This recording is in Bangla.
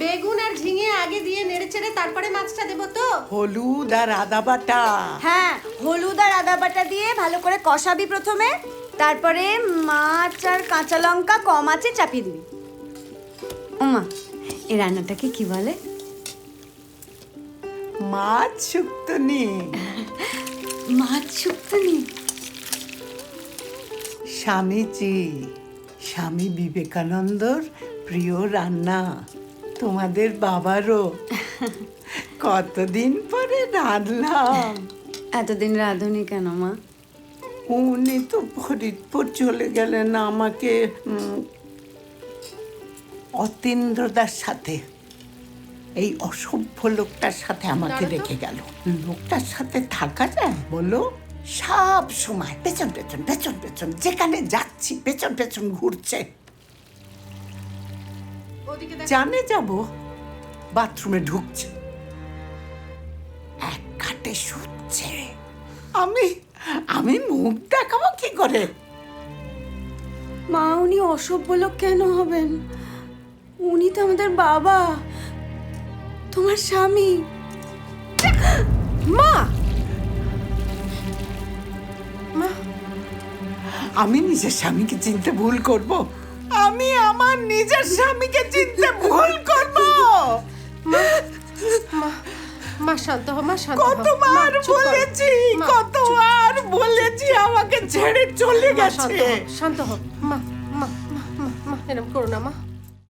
বেগুন আর ঝিঙে আগে দিয়ে নেড়ে চেড়ে তারপরে মাছটা দেবো তো? হলুদ আর আদা বাটা। হ্যাঁ হলুদ আর আদা বাটা দিয়ে ভালো করে কষাবি প্রথমে তারপরে মাছ আর কাঁচা লঙ্কা কম আছে চাপিয়ে দিবি। ওমা এই রান্নাটাকে কি বলে? মাছ শুক্তো নি মাছ শুক্তো নি স্বামীজি স্বামী বিবেকানন্দর প্রিয় রান্না। তোমাদের বাবারও। কতদিন পরে রাঁধলাম। এতদিন রাঁধুনি কেন মা? উনি তো ফরিদপুর চলে গেলেন আমাকে অতীন্দ্রদার সাথে। এই অসভ্য লোকটার সাথে আমাকে রেখে গেল। লোকটার সাথে থাকা যায়? বলো। সব সময় পেছন পেছন পেছন পেছন। যেখানে যাচ্ছি পেছন পেছন ঘুরছে। জানে যাব বাথরুমে ঢুকছে। এক ঘাটে শুচ্ছে। আমি আমি মুখ দেখাবো কি করে? মা উনি অসভ্য লোক কেন হবেন? উনি তো আমাদের বাবা তোমার স্বামী। মা! মা আমি নিজের স্বামীকে চিনতে ভুল করব। আমি আমার নিজের স্বামীকে চিনতে ভুল করব। মা শান্ত হ মা শান্ত কতবার বলেছি কতবার বলেছি আমাকে ছেড়ে চলে গেছে। শান্ত হ মা মা মা মা মা এরকম করো না মা।